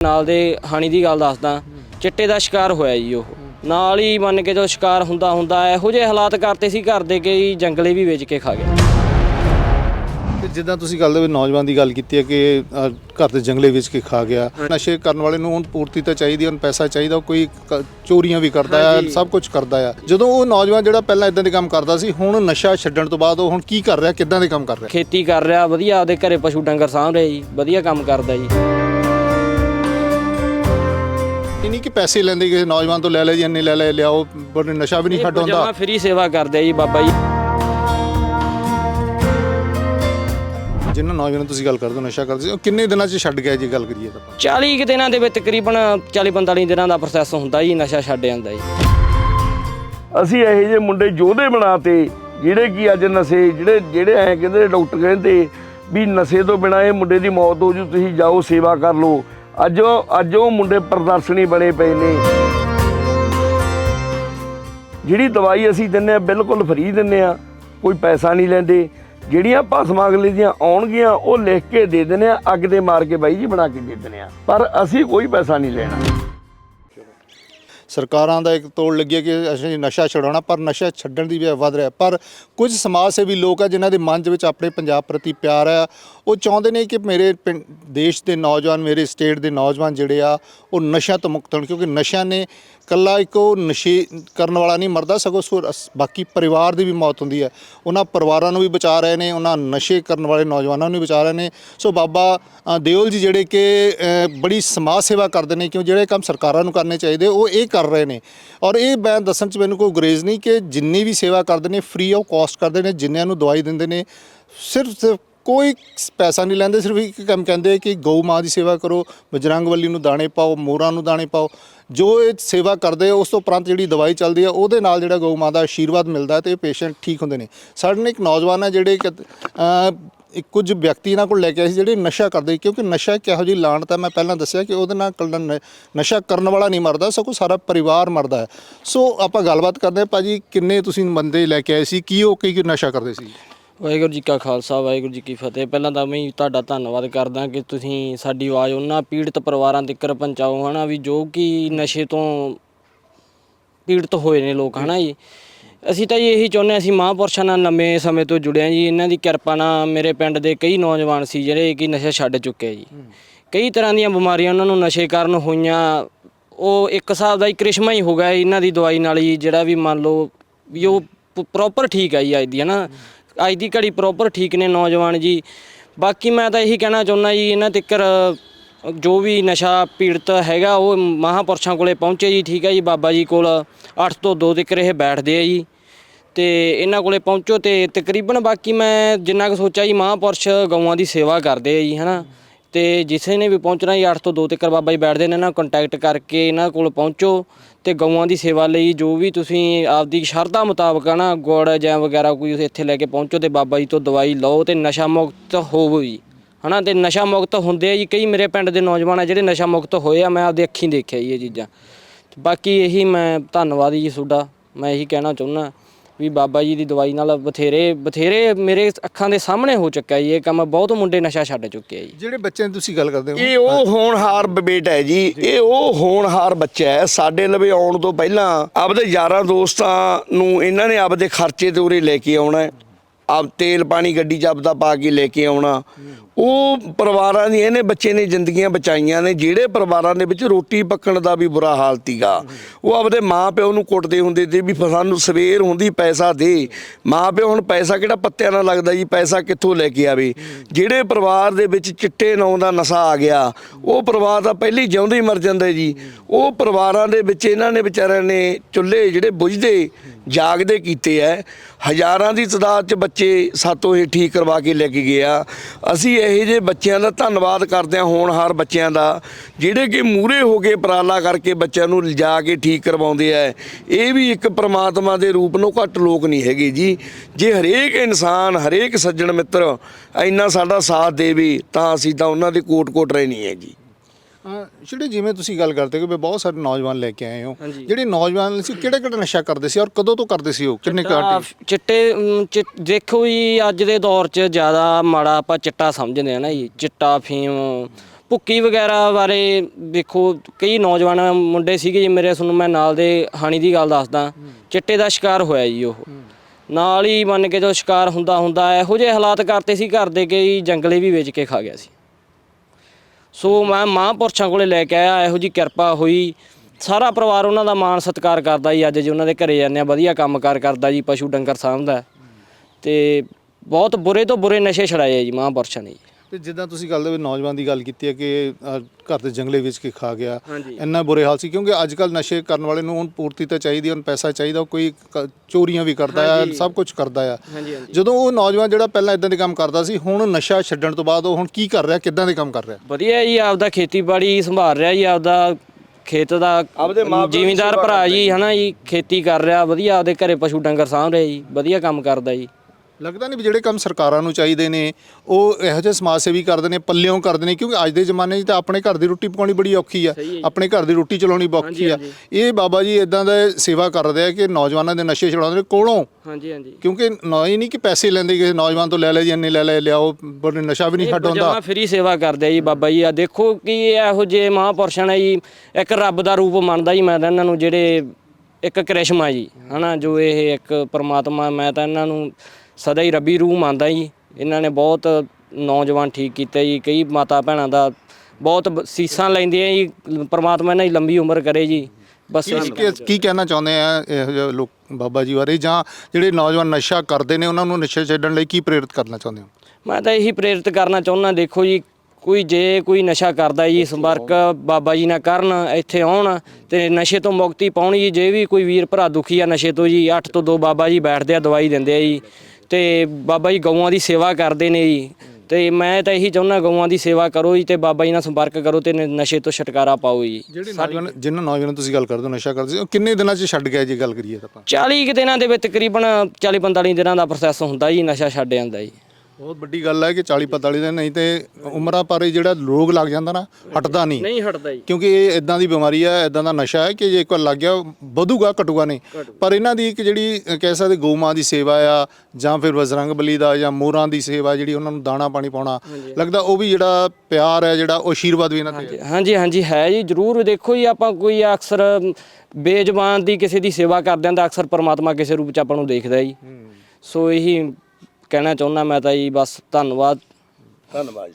ਨਾਲ ਦੇ ਹਾਨੀ ਦੀ ਗੱਲ ਦੱਸਦਾ ਚਿੱਟੇ ਦਾ ਸ਼ਿਕਾਰ ਹੋਇਆ ਜੀ ਉਹ। ਨਾਲ ਹੀ ਮੰਨ ਕੇ ਜੋ ਸ਼ਿਕਾਰ ਹੁੰਦਾ ਹੁੰਦਾ ਇਹੋ ਜਿਹੇ ਹਾਲਾਤ ਕਰਤੇ ਸੀ ਘਰ ਦੇ ਕਿ ਜੀ ਜੰਗਲੇ ਵੀ ਵੇਚ ਕੇ ਖਾ ਗਿਆ ਤੇ ਜਿੱਦਾਂ ਤੁਸੀਂ ਗੱਲ ਦੇ ਵਿੱਚ ਨੌਜਵਾਨ ਦੀ ਗੱਲ ਕੀਤੀ ਹੈ ਕਿ ਘਰ ਦੇ ਜੰਗਲੇ ਵਿੱਚ ਕੇ ਖਾ ਗਿਆ। ਨਸ਼ੇ ਕਰਨ ਵਾਲੇ ਨੂੰ ਹੁਣ ਪੂਰਤੀ ਤਾਂ ਚਾਹੀਦੀ ਉਹਨੂੰ ਪੈਸਾ ਚਾਹੀਦਾ ਉਹ ਕੋਈ ਕ- ਚੋਰੀਆਂ ਵੀ ਕਰਦਾ ਹੈ ਸਭ ਕੁਝ ਕਰਦਾ ਆ। ਜਦੋਂ ਉਹ ਨੌਜਵਾਨ ਜਿਹੜਾ ਪਹਿਲਾਂ ਇਦਾਂ ਦੇ ਕੰਮ ਕਰਦਾ ਸੀ ਹੁਣ ਨਸ਼ਾ ਛੱਡਣ ਤੋਂ ਬਾਅਦ ਉਹ ਹੁਣ ਕੀ ਕਰ ਰਿਹਾ ਕਿੱਦਾਂ ਦੇ ਕੰਮ ਕਰ ਰਿਹਾ? ਖੇਤੀ ਕਰ ਰਿਹਾ ਵਧੀਆ ਆਪਦੇ ਘਰੇ ਪਸ਼ੂ ਡੰਗਰ ਸਾਂਭ ਰਿਹਾ ਜੀ ਵਧੀਆ ਕੰਮ ਕਰਦਾ ਜੀ। ਇਹ ਨਹੀਂ ਕਿ ਪੈਸੇ ਲੈਂਦੇ ਕਿਸੇ ਨੌਜਵਾਨ ਤੋਂ ਲੈ ਲੈ ਜੀ ਇੰਨੇ ਲੈ ਲੈ ਲਿਆਓ ਪਰ ਨਸ਼ਾ ਵੀ ਨਹੀਂ ਛੱਡ ਹੁੰਦਾ। ਜਮਾ ਫਰੀ ਸੇਵਾ ਕਰਦੇ ਜੀ ਬਾਬਾ ਜੀ। ਜਿਨ੍ਹਾਂ ਨੌਜਵਾਨਾਂ ਤੁਸੀਂ ਗੱਲ ਕਰਦੇ ਹੋ ਨਸ਼ਾ ਕਰਦੇ ਸੀ ਉਹ ਕਿੰਨੇ ਦਿਨਾਂ 'ਚ ਛੱਡ ਗਿਆ ਜੀ ਗੱਲ ਕਰੀਏ ਤਾਂ ਆਪਾਂ? 40 ਕੁ ਦਿਨਾਂ ਦੇ ਵਿੱਚ ਤਕਰੀਬਨ 40 45 ਦਿਨਾਂ ਦਾ ਪ੍ਰੋਸੈਸ ਹੁੰਦਾ ਜੀ ਨਸ਼ਾ ਛੱਡ ਜਾਂਦਾ ਜੀ। ਅਸੀਂ ਇਹੋ ਜਿਹੇ ਮੁੰਡੇ ਯੋਧੇ ਬਣਾਤੇ ਜਿਹੜੇ ਕੀ ਅੱਜ ਨਸ਼ੇ ਜਿਹੜੇ ਜਿਹੜੇ ਐ ਕਹਿੰਦੇ ਡਾਕਟਰ ਕਹਿੰਦੇ ਵੀ ਨਸ਼ੇ ਤੋਂ ਬਿਨਾ ਇਹ ਮੁੰਡੇ ਦੀ ਮੌਤ ਹੋ ਜੂ ਤੁਸੀਂ ਜਾਓ ਸੇਵਾ ਕਰ ਲਓ। ਅੱਜ ਉਹ ਅੱਜ ਉਹ ਮੁੰਡੇ ਪ੍ਰਦਰਸ਼ਨੀ ਬਣੇ ਪਏ ਨੇ। ਜਿਹੜੀ ਦਵਾਈ ਅਸੀਂ ਦਿੰਨੇ ਆ ਬਿਲਕੁਲ ਫ੍ਰੀ ਦਿੰਨੇ ਆ ਕੋਈ ਪੈਸਾ ਨਹੀਂ ਲੈਂਦੇ। ਜਿਹੜੀਆਂ ਭਸਮਾਂ ਅਗਲੇ ਦੀਆਂ ਆਉਣਗੀਆਂ, ਉਹ ਲਿਖ ਕੇ ਦੇ ਦਿੰਨੇ ਆ ਅੱਗ ਦੇ ਮਾਰ ਕੇ ਬਾਈ ਜੀ ਬਣਾ ਕੇ ਦੇ ਦਿੰਨੇ ਆ ਪਰ ਅਸੀਂ ਕੋਈ ਪੈਸਾ ਨਹੀਂ ਲੈਣਾ। ਸਰਕਾਰਾਂ ਦਾ ਇੱਕ ਤੋੜ ਲੱਗੀ ਹੈ ਕਿ ਅਸੀਂ ਨਸ਼ਾ ਛਡਾਉਣਾ, ਪਰ ਨਸ਼ਾ ਛੱਡਣ ਦੀ ਵੀ ਵੱਧ ਰਿਹਾ ਪਰ ਕੁਝ ਸਮਾਜ ਸੇਵੀ ਲੋਕ ਆ ਜਿਨ੍ਹਾਂ ਦੇ ਮਨ ਦੇ ਵਿੱਚ ਆਪਣੇ ਪੰਜਾਬ ਪ੍ਰਤੀ ਪਿਆਰ ਆ ਉਹ ਚਾਹੁੰਦੇ ਨੇ ਕਿ ਮੇਰੇ ਪਿੰਡ- ਦੇਸ਼ ਦੇ ਨੌਜਵਾਨ, ਮੇਰੇ ਸਟੇਟ ਦੇ ਨੌਜਵਾਨ ਜਿਹੜੇ ਆ, ਉਹ ਨਸ਼ਾ ਤੋਂ ਮੁਕਤ ਹੋਣ, ਕਿਉਂਕਿ ਨਸ਼ਾ ਨੇ ਕੱਲਾ ਇੱਕ ਉਹ ਨਸ਼ੇ ਕਰਨ ਵਾਲਾ ਨਹੀਂ ਮਰਦਾ, ਸਗੋਂ ਸੋ ਬਾਕੀ ਪਰਿਵਾਰ ਦੀ ਵੀ ਮੌਤ ਹੁੰਦੀ ਹੈ। ਉਹਨਾਂ ਪਰਿਵਾਰਾਂ ਨੂੰ ਵੀ ਬਚਾ ਰਹੇ ਨੇ, ਉਹਨਾਂ ਨਸ਼ੇ ਕਰਨ ਵਾਲੇ ਨੌਜਵਾਨਾਂ ਨੂੰ ਵੀ ਬਚਾ ਰਹੇ ਨੇ। ਸੋ ਬਾਬਾ ਦਿਓਲ ਜੀ ਜਿਹੜੇ ਕਿ ਬੜੀ ਸਮਾਜ ਸੇਵਾ ਕਰਦੇ ਨੇ, ਕਿਉਂ ਜਿਹੜੇ ਕੰਮ ਸਰਕਾਰਾਂ ਨੂੰ ਕਰਨੇ ਚਾਹੀਦੇ, ਉਹ ਇਹ ਕਰ ਰਹੇ ਨੇ। ਔਰ ਇਹ ਮੈਂ ਦੱਸਣ ਚ ਮੈਨੂੰ ਕੋਈ ਗੁਰੇਜ਼ ਨਹੀਂ ਕਿ ਜਿੰਨੀ ਵੀ ਸੇਵਾ ਕਰਦੇ ਨੇ ਫ੍ਰੀ ਆਫ ਕਾਸਟ ਕਰਦੇ ਨੇ ਜਿੰਨਿਆਂ ਨੂੰ ਦਵਾਈ ਦਿੰਦੇ ਨੇ ਸਿਰਫ ਸਿਰਫ ਕੋਈ ਪੈਸਾ ਨਹੀਂ ਲੈਂਦੇ ਸਿਰਫ ਇੱਕ ਕੰਮ ਕਹਿੰਦੇ ਕਿ ਗਊ ਮਾਂ ਦੀ ਸੇਵਾ ਕਰੋ ਬਜਰੰਗਬਲੀ ਨੂੰ ਦਾਣੇ ਪਾਓ ਮੋਰਾਂ ਨੂੰ ਦਾਣੇ ਪਾਓ। ਜੋ ਇਹ ਸੇਵਾ ਕਰਦੇ ਉਸ ਤੋਂ ਉਪਰੰਤ ਜਿਹੜੀ ਦਵਾਈ ਚੱਲਦੀ ਹੈ ਉਹਦੇ ਨਾਲ ਜਿਹੜਾ ਗਊ ਮਾਂ ਦਾ ਆਸ਼ੀਰਵਾਦ ਮਿਲਦਾ ਹੈ ਤੇ ਪੇਸ਼ੈਂਟ ਠੀਕ ਹੁੰਦੇ ਨੇ। ਸਾਡੇ ਨਾਲ ਇੱਕ ਨੌਜਵਾਨ ਹੈ ਜਿਹੜੇ ਕਿ, ਇੱਕ ਕੁਝ ਵਿਅਕਤੀ ਇਹਨਾਂ ਕੋਲ ਲੈ ਕੇ ਆਏ ਸੀ ਜਿਹੜੇ ਨਸ਼ਾ ਕਰਦੇ ਕਿਉਂਕਿ ਨਸ਼ਾ ਇੱਕ ਇਹੋ ਜਿਹੀ ਲਾਣਤ ਹੈ, ਮੈਂ ਪਹਿਲਾਂ ਦੱਸਿਆ ਕਿ ਉਹਦੇ ਨਾਲ ਕੱਲਾ ਨ- ਨਸ਼ਾ ਕਰਨ ਵਾਲਾ ਨਹੀਂ ਮਰਦਾ, ਸਗੋਂ ਸਾਰਾ ਪਰਿਵਾਰ ਮਰਦਾ ਹੈ। ਸੋ ਆਪਾਂ ਗੱਲਬਾਤ ਕਰਦੇ ਹਾਂ ਭਾਜੀ, ਕਿੰਨੇ ਤੁਸੀਂ ਬੰਦੇ ਲੈ ਕੇ ਆਏ ਸੀ, ਕੀ ਉਹ ਕੀ ਕੀ ਨਸ਼ਾ ਕਰਦੇ ਸੀ? ਵਾਹਿਗੁਰੂ ਜੀ ਕਾ ਖਾਲਸਾ, ਵਾਹਿਗੁਰੂ ਜੀ ਕੀ ਫਤਿਹ। ਪਹਿਲਾਂ ਤਾਂ ਮੈਂ ਤੁਹਾਡਾ ਧੰਨਵਾਦ ਕਰਦਾ ਕਿ ਤੁਸੀਂ ਸਾਡੀ ਆਵਾਜ਼ ਉਹਨਾਂ ਪੀੜਤ ਪਰਿਵਾਰਾਂ ਤੱਕ ਪਹੁੰਚਾਓ, ਹਨਾ, ਵੀ ਜੋ ਕਿ ਨਸ਼ੇ ਤੋਂ ਪੀੜਤ ਹੋਏ ਨੇ ਲੋਕ, ਹਨਾ ਜੀ। ਅਸੀਂ ਤਾਂ ਜੀ ਇਹੀ ਚਾਹੁੰਦੇ ਹਾਂ ਅਸੀਂ ਮਹਾਂਪੁਰਸ਼ਾਂ ਨਾਲ ਲੰਮੇ ਸਮੇਂ ਤੋਂ ਜੁੜੇ ਹਾਂ ਜੀ। ਇਹਨਾਂ ਦੀ ਕਿਰਪਾ ਨਾਲ ਮੇਰੇ ਪਿੰਡ ਦੇ ਕਈ ਨੌਜਵਾਨ ਸੀ ਜਿਹੜੇ ਕਿ ਨਸ਼ਾ ਛੱਡ ਚੁੱਕੇ ਜੀ। ਕਈ ਤਰ੍ਹਾਂ ਦੀਆਂ ਬਿਮਾਰੀਆਂ ਉਹਨਾਂ ਨੂੰ ਨਸ਼ੇ ਕਾਰਨ ਹੋਈਆਂ। ਉਹ ਇੱਕ ਹਿਸਾਬ ਦਾ ਹੀ ਕ੍ਰਿਸ਼ਮਾ ਹੀ ਹੋ ਗਿਆ ਇਹਨਾਂ ਦੀ ਦਵਾਈ ਨਾਲ ਹੀ ਜਿਹੜਾ ਵੀ ਮੰਨ ਲਓ ਵੀ ਉਹ ਪ੍ਰੋਪਰ ਠੀਕ ਹੈ ਜੀ ਅੱਜ ਦੀ ਹਨਾ? ਅੱਜ ਦੀ ਘੜੀ ਪ੍ਰੋਪਰ ਠੀਕ ਨੇ ਨੌਜਵਾਨ ਜੀ। ਬਾਕੀ ਮੈਂ ਤਾਂ ਇਹੀ ਕਹਿਣਾ ਚਾਹੁੰਦਾ ਜੀ ਇਹਨਾਂ ਤਿੱਕਰ ਜੋ ਵੀ ਨਸ਼ਾ ਪੀੜਤ ਹੈਗਾ, ਉਹ ਮਹਾਪੁਰਸ਼ਾਂ ਕੋਲੇ ਪਹੁੰਚੇ ਜੀ, ਠੀਕ ਹੈ ਜੀ, ਬਾਬਾ ਜੀ ਕੋਲ 8 ਤੋਂ 2 ਤੱਕ ਇਹ ਬੈਠਦੇ ਆ ਜੀ। ਤੇ ਇਹਨਾਂ ਕੋਲੇ ਪਹੁੰਚੋ ਤੇ ਤਕਰੀਬਨ ਬਾਕੀ ਮੈਂ ਜਿੰਨਾ ਕੁ ਸੋਚਿਆ ਜੀ, ਮਹਾਪੁਰਸ਼ ਗਊਆਂ ਦੀ ਸੇਵਾ ਕਰਦੇ ਆ ਜੀ, ਹਨਾ। ਤੇ ਜਿਸੇ ਨੇ ਵੀ ਪਹੁੰਚਣਾ ਜੀ 8 ਤੋਂ 2 ਤੱਕ ਬਾਬਾ ਜੀ ਬੈਠਦੇ ਨੇ, ਇਹਨਾਂ ਨਾਲ ਕੰਟੈਕਟ ਕਰਕੇ ਇਹਨਾਂ ਕੋਲ ਪਹੁੰਚੋ ਤੇ ਗਊਆਂ ਦੀ ਸੇਵਾ ਲਈ ਜੋ ਵੀ ਤੁਸੀਂ ਆਪਦੀ ਸ਼ਰਧਾ ਮੁਤਾਬਕ ਨਾ ਗੁੜ ਜਾਂ ਵਗੈਰਾ ਕੋਈ ਇੱਥੇ ਲੈ ਕੇ ਪਹੁੰਚੋ ਤੇ ਬਾਬਾ ਜੀ ਤੋਂ ਦਵਾਈ ਲਓ ਤੇ ਨਸ਼ਾ ਮੁਕਤ ਹੋਵੋ ਜੀ। ਹਨਾ ਤੇ ਨਸ਼ਾ ਮੁਕਤ ਹੁੰਦੇ ਆ ਜੀ। ਕਈ ਮੇਰੇ ਪਿੰਡ ਦੇ ਨੌਜਵਾਨ ਆ ਜਿਹੜੇ ਨਸ਼ਾ ਮੁਕਤ ਹੋਏ ਆ ਮੈਂ ਆਪਦੀ ਅੱਖੀਂ ਦੇਖਿਆ ਜੀ ਇਹ ਚੀਜ਼ਾਂ। ਬਾਕੀ ਇਹੀ ਮੈਂ ਧੰਨਵਾਦ ਜੀ ਤੁਹਾਡਾ। ਮੈਂ ਇਹੀ ਕਹਿਣਾ ਚਾਹੁੰਦਾ ਵੀ ਬਾਬਾ ਜੀ ਦੀ ਦਵਾਈ ਨਾਲ ਬਥੇਰੇ ਬਥੇਰੇ ਮੇਰੇ ਅੱਖਾਂ ਦੇ ਸਾਹਮਣੇ ਹੋ ਚੁੱਕਾ ਜੀ ਇਹ ਕੰਮ। ਬਹੁਤ ਮੁੰਡੇ ਨਸ਼ਾ ਛੱਡ ਚੁੱਕੇ ਆ ਜੀ। ਜਿਹੜੇ ਬੱਚਿਆਂ ਦੀ ਤੁਸੀਂ ਗੱਲ ਕਰਦੇ ਹੋ ਇਹ ਉਹ ਹੋਣਹਾਰ ਬੇਟਾ ਹੈ ਜੀ। ਇਹ ਉਹ ਹੋਣਹਾਰ ਬੱਚਾ ਹੈ। ਸਾਡੇ ਲਵੇ ਆਉਣ ਤੋਂ ਪਹਿਲਾਂ ਆਪਦੇ ਯਾਰਾਂ ਦੋਸਤਾਂ ਨੂੰ ਇਹਨਾਂ ਨੇ ਆਪਦੇ ਖਰਚੇ ਤੇ ਉਰੇ ਲੈ ਕੇ ਆਉਣਾ ਹੈ। ਆਪ ਤੇਲ ਪਾਣੀ ਗੱਡੀ 'ਚ ਆਪਦਾ ਪਾ ਕੇ ਲੈ ਕੇ ਆਉਣਾ। ਉਹ ਪਰਿਵਾਰਾਂ ਦੀ, ਇਹਨੇ ਬੱਚੇ ਨੇ ਜ਼ਿੰਦਗੀਆਂ ਬਚਾਈਆਂ ਨੇ, ਜਿਹੜੇ ਪਰਿਵਾਰਾਂ ਦੇ ਵਿੱਚ ਰੋਟੀ ਪੱਕਣ ਦਾ ਵੀ ਬੁਰਾ ਹਾਲ ਤੀਗਾ ਉਹ ਆਪਦੇ ਮਾਂ ਪਿਓ ਨੂੰ ਕੁੱਟਦੇ ਹੁੰਦੇ ਤੇ ਵੀ ਸਾਨੂੰ ਸਵੇਰ ਹੁੰਦੀ ਪੈਸਾ ਦੇ। ਮਾਂ ਪਿਓ ਹੁਣ ਪੈਸਾ ਕਿਹੜਾ ਪੱਤਿਆਂ ਨਾਲ ਲੱਗਦਾ ਜੀ, ਪੈਸਾ ਕਿੱਥੋਂ ਲੈ ਕੇ ਆਵੇ? ਜਿਹੜੇ ਪਰਿਵਾਰ ਦੇ ਵਿੱਚ ਚਿੱਟੇ ਨਾਂ ਦਾ ਨਸ਼ਾ ਆ ਗਿਆ, ਉਹ ਪਰਿਵਾਰ ਤਾਂ ਪਹਿਲੀ ਜਿਉਂਦੇ ਹੀ ਮਰ ਜਾਂਦਾ ਜੀ। ਉਹ ਪਰਿਵਾਰਾਂ ਦੇ ਵਿੱਚ ਇਹਨਾਂ ਨੇ ਵਿਚਾਰਿਆਂ ਨੇ ਚੁੱਲ੍ਹੇ ਜਿਹੜੇ ਬੁਝਦੇ, ਜਾਗਦੇ ਕੀਤੇ ਐ। ਹਜ਼ਾਰਾਂ ਦੀ ਤਾਦਾਦ 'ਚ ਬੱਚੇ ਬੱਚੇ ਸਾਤੋਂ ਇਹ ਠੀਕ ਕਰਵਾ ਕੇ ਲੈ ਕੇ ਗਿਆ ਅਸੀਂ ਇਹੋ ਜਿਹੇ ਬੱਚਿਆਂ ਦਾ ਧੰਨਵਾਦ ਕਰਦੇ ਹਾਂ ਹੋਣਹਾਰ ਬੱਚਿਆਂ ਦਾ, ਜਿਹੜੇ ਕਿ ਮੂਰੇ ਹੋ ਕੇ ਉਪਰਾਲਾ ਕਰਕੇ ਬੱਚਿਆਂ ਨੂੰ ਲਿਜਾ ਕੇ ਠੀਕ ਕਰਵਾਉਂਦੇ ਆ। ਇਹ ਵੀ ਇੱਕ ਪ੍ਰਮਾਤਮਾ ਦੇ ਰੂਪ ਨੂੰ ਘੱਟ ਲੋਕ ਨਹੀਂ ਹੈਗੇ ਜੀ। ਜੇ ਹਰੇਕ ਇਨਸਾਨ, ਹਰੇਕ ਸੱਜਣ ਮਿੱਤਰ ਇੰਨਾ ਸਾਡਾ ਸਾਥ ਦੇਵੇ, ਤਾਂ ਅਸੀਂ ਤਾਂ ਉਹਨਾਂ ਦੇ ਕੋਟ-ਕੋਟ ਰਹਿਣੀ ਹੈ ਜੀ ਜਿਹੜੇ ਜਿਵੇਂ ਤੁਸੀਂ ਗੱਲ ਕਰਦੇ ਹੋ ਕਿ ਬਹੁਤ ਸਾਰੇ ਨੌਜਵਾਨ ਲੈ ਕੇ ਆਏ ਹੋ ਹਾਂਜੀ। ਜਿਹੜੇ ਨੌਜਵਾਨ ਸੀ ਕਿਹੜੇ ਕਿਹੜੇ ਨਸ਼ਾ ਕਰਦੇ ਸੀ ਔਰ ਕਦੋਂ ਤੋਂ ਕਰਦੇ ਸੀ ਉਹ? ਕਿੰਨੇ ਚਿੱਟਾ, ਘੰਟੇ ਚਿੱਟੇ ਅਮ, ਚਿ- ਦੇਖੋ ਜੀ ਅੱਜ ਦੇ ਦੌਰ 'ਚ ਜ਼ਿਆਦਾ ਮਾੜਾ ਆਪਾਂ ਚਿੱਟਾ ਸਮਝਦੇ ਆ ਨਾ ਜੀ ਚਿੱਟਾ ਫੀਮ ਭੁੱਕੀ ਵਗੈਰਾ ਬਾਰੇ ਵੇਖੋ ਕਈ ਨੌਜਵਾਨ ਮੁੰਡੇ ਸੀਗੇ ਜੀ ਮੇਰੇ ਤੁਹਾਨੂੰ ਮੈਂ ਨਾਲ ਦੇ ਹਾਣੀ ਦੀ ਗੱਲ ਦੱਸਦਾ ਚਿੱਟੇ ਦਾ ਸ਼ਿਕਾਰ ਹੋਇਆ ਜੀ ਉਹ। ਨਾਲ ਹੀ ਮੰਨ ਕੇ ਜੋ ਸ਼ਿਕਾਰ ਹੁੰਦਾ ਹੁੰਦਾ ਇਹੋ ਜਿਹੇ ਹਾਲਾਤ ਕਰਤੇ ਸੀ ਘਰ ਦੇ ਕਿ ਜੀ ਜੰਗਲੇ ਵੀ ਵੇਚ ਕੇ ਖਾ ਗਿਆ ਸੀ। ਸੋ ਮੈਂ ਮਹਾਂਪੁਰਸ਼ਾਂ ਕੋਲੇ ਲੈ ਕੇ ਆਇਆ, ਇਹੋ ਜੀ ਕਿਰਪਾ ਹੋਈ। ਸਾਰਾ ਪਰਿਵਾਰ ਉਹਨਾਂ ਦਾ ਮਾਣ ਸਤਿਕਾਰ ਕਰਦਾ ਜੀ, ਅੱਜ ਜੇ ਉਹਨਾਂ ਦੇ ਘਰੇ ਜਾਂਦੇ ਆ ਵਧੀਆ ਕੰਮਕਾਰ ਕਰਦਾ ਜੀ, ਪਸ਼ੂ ਡੰਗਰ ਸਾਂਭਦਾ। ਤੇ ਬਹੁਤ ਬੁਰੇ ਤੋਂ ਬੁਰੇ ਨਸ਼ੇ ਛੜਾਏ ਜੀ ਮਹਾਂਪੁਰਸ਼ਾਂ ਨੇ ਜੀ। ਤੇ ਜਿੱਦਾਂ ਤੁਸੀਂ ਗੱਲ ਦੇ ਵਿੱਚ ਨੌਜਵਾਨ ਦੀ ਗੱਲ ਕੀਤੀ ਹੈ ਕਿ ਘਰ ਦੇ ਜੰਗਲੇ ਵਿੱਚ ਕੇ ਖਾ ਗਿਆ। ਹਾਂਜੀ। ਇੰਨਾ ਬੁਰੇ ਹਾਲ ਸੀ ਕਿਉਂਕਿ ਅੱਜ ਕੱਲ ਨਸ਼ੇ ਕਰਨ ਵਾਲੇ ਨੂੰ ਹੁਣ ਪੂਰਤੀ ਤਾਂ ਚਾਹੀਦੀ ਹੁਣ ਪੈਸਾ ਚਾਹੀਦਾ ਉਹ ਕੋਈ ਕ- ਚੋਰੀਆਂ ਵੀ ਕਰਦਾ ਆ ਸਭ ਕੁਝ ਕਰਦਾ ਆ ਹਾਂਜੀ ਹਾਂਜੀ। ਜਦੋਂ ਉਹ ਨੌਜਵਾਨ ਜਿਹੜਾ ਪਹਿਲਾਂ ਇਦਾਂ ਦੇ ਕੰਮ ਕਰਦਾ ਸੀ ਹੁਣ ਨਸ਼ਾ ਛੱਡਣ ਤੋਂ ਬਾਅਦ ਉਹ ਹੁਣ ਕੀ ਕਰ ਰਿਹਾ ਕਿੱਦਾਂ ਦੇ ਕੰਮ ਕਰ ਰਿਹਾ? ਵਧੀਆ ਜੀ ਆਪਦਾ ਖੇਤੀਬਾੜੀ ਸੰਭਾਲ ਰਿਹਾ ਜੀ ਆਪਦਾ ਖੇਤ ਦਾ ਆਪਦੇ ਮਾਂ-ਪਿਓ ਦੀ ਜ਼ਿਮੀਂਦਾਰ ਸੇਵਾ ਭਰਾ ਜੀ। ਹਨਾ ਜੀ ਖੇਤੀ ਕਰ ਰਿਹਾ ਵਧੀਆ ਆਪਦੇ ਘਰੇ ਪਸ਼ੂ ਡੰਗਰ ਸਾਂਭ ਰਿਹਾ ਜੀ ਵਧੀਆ ਕੰਮ ਕਰਦਾ ਜੀ। ਲੱਗਦਾ ਨਹੀਂ ਵੀ ਜਿਹੜੇ ਕੰਮ ਸਰਕਾਰਾਂ ਨੂੰ ਚਾਹੀਦੇ ਨੇ ਉਹ ਇਹੋ ਜਿਹੇ ਸਮਾਜ ਸੇਵੀ ਕਰਦੇ ਨੇ ਪੱਲਿਓਂ ਕਰਦੇ ਨੇ ਕਿਉਂਕਿ ਅੱਜ ਦੇ ਜ਼ਮਾਨੇ 'ਚ ਤਾਂ ਆਪਣੇ ਘਰ ਦੀ ਰੋਟੀ ਪਕਾਉਣੀ ਬੜੀ ਔਖੀ ਆ ਆਪਣੇ ਘਰ ਦੀ ਰੋਟੀ ਚਲਾਉਣੀ ਔਖੀ ਆ। ਇਹ ਬਾਬਾ ਜੀ ਇਦਾਂ ਦਾ ਸੇਵਾ ਕਰਦੇ ਆ ਕਿ ਨੌਜਵਾਨਾਂ ਦੇ ਨਸ਼ੇ ਛੁਡਾਉਂਦੇ ਨੇ ਕੋਲੋਂ। ਹਾਂਜੀ ਹਾਂਜੀ। ਕਿਉਂਕਿ ਨਾ ਹੀ ਨਹੀਂ ਕਿ ਪੈਸੇ ਲੈਂਦੇ ਕਿਸੇ ਨੌਜਵਾਨ ਤੋਂ ਲੈ ਲੈ ਜੀ ਇੰਨੇ ਲੈ ਲੈ ਲਿਆਓ ਪਰ ਨਸ਼ਾ ਵੀ ਨਹੀਂ ਛੱਡ ਹੁੰਦਾ ਜਮਾ ਫਰੀ ਸੇਵਾ ਕਰਦੇ ਆ ਜੀ ਬਾਬਾ ਜੀ। ਆ ਦੇਖੋ ਕਿ ਇਹ ਜਿਹੇ ਮਹਾਂਪੁਰਸ਼ਾਂ ਨੇ ਜੀ ਇੱਕ ਰੱਬ ਦਾ ਰੂਪ ਮੰਨਦਾ ਜੀ ਮੈਂ ਤਾਂ ਇਹਨਾਂ ਨੂੰ ਜਿਹੜੇ ਇੱਕ ਕ੍ਰਿਸ਼ਮਾ ਜੀ ਹਨਾ ਜੋ ਇਹ ਇੱਕ ਪ੍ਰਮਾਤਮਾ ਮੈਂ ਤਾਂ ਇਹਨਾਂ ਨੂੰ ਸਦਾ ਹੀ ਰੱਬੀ ਰੂਹ ਮੰਨਦਾ ਜੀ। ਇਹਨਾਂ ਨੇ ਬਹੁਤ ਨੌਜਵਾਨ ਠੀਕ ਕੀਤੇ ਜੀ। ਕਈ ਮਾਤਾ ਭੈਣਾਂ ਦਾ ਬਹੁਤ ਸੀਸਾਂ ਲੈਂਦੇ ਆ ਜੀ। ਪ੍ਰਮਾਤਮਾ ਇਹਨਾਂ ਦੀ ਲੰਬੀ ਉਮਰ ਕਰੇ ਜੀ। ਬਸ ਕੀ ਕਹਿਣਾ ਚਾਹੁੰਦੇ ਆ ਇਹੋ ਜਿਹੇ ਲੋਕ ਬਾਬਾ ਜੀ ਬਾਰੇ? ਜਾਂ ਜਿਹੜੇ ਨੌਜਵਾਨ ਨਸ਼ਾ ਕਰਦੇ ਨੇ ਉਹਨਾਂ ਨੂੰ ਨਸ਼ੇ ਛੱਡਣ ਲਈ ਕੀ ਪ੍ਰੇਰਿਤ ਕਰਨਾ ਚਾਹੁੰਦੇ ਹੋ? ਮੈਂ ਤਾਂ ਇਹੀ ਪ੍ਰੇਰਿਤ ਕਰਨਾ ਚਾਹੁੰਦਾ ਦੇਖੋ ਜੀ ਕੋਈ ਜੇ ਕੋਈ ਨਸ਼ਾ ਕਰਦਾ ਜੀ ਸੰਪਰਕ ਬਾਬਾ ਜੀ ਨਾਲ ਕਰਨ ਇੱਥੇ ਆਉਣ ਤੇ ਨਸ਼ੇ ਤੋਂ ਮੁਕਤੀ ਪਾਉਣੀ ਜੀ। ਜੇ ਵੀ ਕੋਈ ਵੀਰ ਭਰਾ ਦੁਖੀ ਆ ਨਸ਼ੇ ਤੋਂ ਜੀ 8 ਤੋਂ 2 ਬਾਬਾ ਜੀ ਬੈਠਦੇ ਆ ਦਵਾਈ ਦਿੰਦੇ ਆ ਜੀ। ਤੇ ਬਾਬਾ ਜੀ ਗਊਆਂ ਦੀ ਸੇਵਾ ਕਰਦੇ ਨੇ ਜੀ। ਤੇ ਮੈਂ ਤਾਂ ਇਹੀ ਚਾਹੁੰਦਾ ਗਊਆਂ ਦੀ ਸੇਵਾ ਕਰੋ ਜੀ ਤੇ ਬਾਬਾ ਜੀ ਨਾਲ ਸੰਪਰਕ ਕਰੋ ਤੇ ਨ- ਨਸ਼ੇ ਤੋਂ ਛੁਟਕਾਰਾ ਪਾਓ ਜੀ। ਜਿਹੜੇ ਨੌਜਵਾਨ ਜਿਨ੍ਹਾਂ ਨੌਜਵਾਨ ਤੁਸੀਂ ਗੱਲ ਕਰਦੇ ਹੋ ਨਸ਼ਾ ਕਰਦੇ ਸੀ ਉਹ ਕਿੰਨੇ ਦਿਨਾਂ 'ਚ ਛੱਡ ਗਿਆ ਜੀ ਗੱਲ ਕਰੀਏ ਤਾਂ ਆਪਾਂ? 40 ਕੁ ਦਿਨਾਂ ਦੇ ਵਿੱਚ ਤਕਰੀਬਨ 40 45 ਦਿਨਾਂ ਦਾ ਪ੍ਰੋਸੈਸ ਹੁੰਦਾ ਜੀ ਨਸ਼ਾ ਛੱਡ ਜਾਂਦਾ ਜੀ। ਬਹੁਤ ਵੱਡੀ ਗੱਲ ਹੈ ਕਿ 40 45 ਦਿਨ ਨਹੀਂ ਤੇ ਉਮਰਾਂ ਪਰ ਇਹ ਜਿਹੜਾ ਰੋਗ ਲੱਗ ਜਾਂਦਾ ਨਾ ਹਟਦਾ ਨਹੀਂ। ਨਹੀਂ ਹਟਦਾ ਜੀ। ਕਿਉਂਕਿ ਇਹ ਇਦਾਂ ਦੀ ਬਿਮਾਰੀ ਹੈ ਇਦਾਂ ਦਾ ਨਸ਼ਾ ਹੈ ਕਿ ਜੇ ਇੱਕ ਵਾਰ ਲੱਗ ਗਿਆ ਵਧੂਗਾ ਘਟੂਗਾ ਨਹੀਂ। ਪਰ ਇਹਨਾਂ ਦੀ ਇੱਕ ਜਿਹੜੀ ਕਹਿ ਸਕਦੇ ਗਊ ਮਾਂ ਦੀ ਸੇਵਾ ਆ ਜਾਂ ਫਿਰ ਬਜਰੰਗ ਬਲੀ ਦਾ ਜਾਂ ਮੋਰਾਂ ਦੀ ਸੇਵਾ ਜਿਹੜੀ ਉਹਨਾਂ ਨੂੰ ਦਾਣਾ ਪਾਣੀ ਪਾਉਣਾ ਲੱਗਦਾ ਉਹ ਵੀ ਜਿਹੜਾ ਪਿਆਰ ਹੈ ਜਿਹੜਾ ਉਹ ਆਸ਼ੀਰਵਾਦ ਵੀ ਇਹਨਾਂ ਤੇ ਹੈ। ਹਾਂਜੀ ਹਾਂਜੀ ਹੈ ਜੀ ਜਰੂਰ। ਦੇਖੋ ਜੀ ਆਪਾਂ ਕੋਈ ਅਕਸਰ ਬੇਜ਼ਬਾਨ ਦੀ ਕਿਸੇ ਦੀ ਸੇਵਾ ਕਰਦੇ ਹਾਂ ਤਾਂ ਅਕਸਰ ਪਰਮਾਤਮਾ ਕਿਸੇ ਰੂਪ ਚ ਆਪਾਂ ਨੂੰ ਦੇਖਦਾ ਜੀ। ਸੋ ਇਹੀ ਕਹਿਣਾ ਚਾਹੁੰਦਾ ਮੈਂ ਤਾਂ ਜੀ ਬਸ ਧੰਨਵਾਦ। ਧੰਨਵਾਦ ਜੀ।